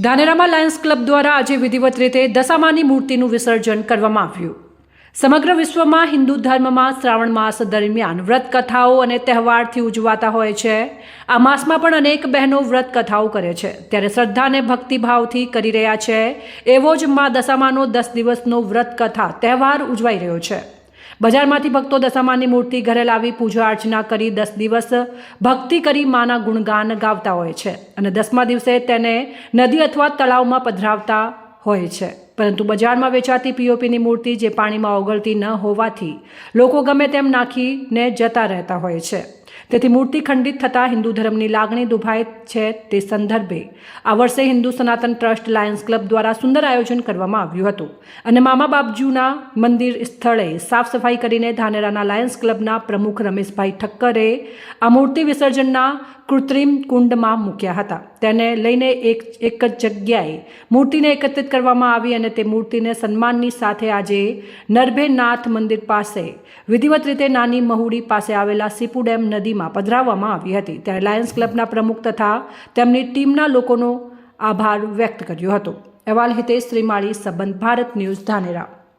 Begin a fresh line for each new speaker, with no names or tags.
ધાનેરામાં Lions club દ્વારા આજે વિધિવત રીતે દશામાની મૂર્તિનું વિસર્જન કરવામાં આવ્યું. સમગ્ર વિશ્વમાં હિન્દુ ધર્મમાં શ્રાવણ માસ દરમિયાન વ્રત કથાઓ અને તહેવારથી ઉજવાતા હોય છે. આ માસમાં પણ અનેક બહેનો વ્રત કથાઓ કરે છે. ત્યારે શ્રદ્ધા અને ભક્તિભાવથી કરી રહ્યા છે. એવો જ મા દશામાનો દસ દિવસનો વ્રત કથા તહેવાર ઉજવાઈ રહ્યો છે. બજારમાંથી ભક્તો દશામાની મૂર્તિ ઘરે લાવી પૂજા અર્ચના કરી દસ દિવસ ભક્તિ કરી માના ગુણગાન ગાવતા હોય છે. અને દસમા દિવસે તેને નદી અથવા તળાવમાં પધરાવતા હોય છે. પરંતુ બજારમાં વેચાતી પીઓપીની મૂર્તિ જે પાણીમાં ઓગળતી ન હોવાથી લોકો ગમે તેમ નાખીને જતા રહેતા હોય છે. તેથી મૂર્તિ ખંડિત થતાં હિન્દુ ધર્મની લાગણી દુભાય છે તે સંદર્ભે આ વર્ષે હિન્દુ સનાતન ટ્રસ્ટ લાયન્સ ક્લબ દ્વારા સુંદર આયોજન કરવામાં આવ્યું હતું. અને મામા બાપજુના મંદિર સ્થળે સાફ સફાઈ કરીને ધાનેરાના લાયન્સ ક્લબના પ્રમુખ રમેશભાઈ ઠક્કરે આ મૂર્તિ વિસર્જનના કૃત્રિમ કુંડમાં મૂક્યા હતા. તેને લઈને એક એક જ જગ્યાએ મૂર્તિને એકત્રિત કરવામાં આવી અને તે મૂર્તિને સન્માનની સાથે આજે નરભેનાથ મંદિર પાસે, વિધિવત રીતે નાની મહુડી પાસે આવેલા સીપુ ડેમ નદીમાં પધરાવવામાં આવી હતી. ત્યારે લાયન્સ ક્લબના પ્રમુખ તથા તેમની ટીમના લોકોનો આભાર વ્યક્ત કર્યો હતો. અહેવાલ હિતેશ શ્રીમાળી, સંબંધ ભારત ન્યૂઝ ધાનેરા.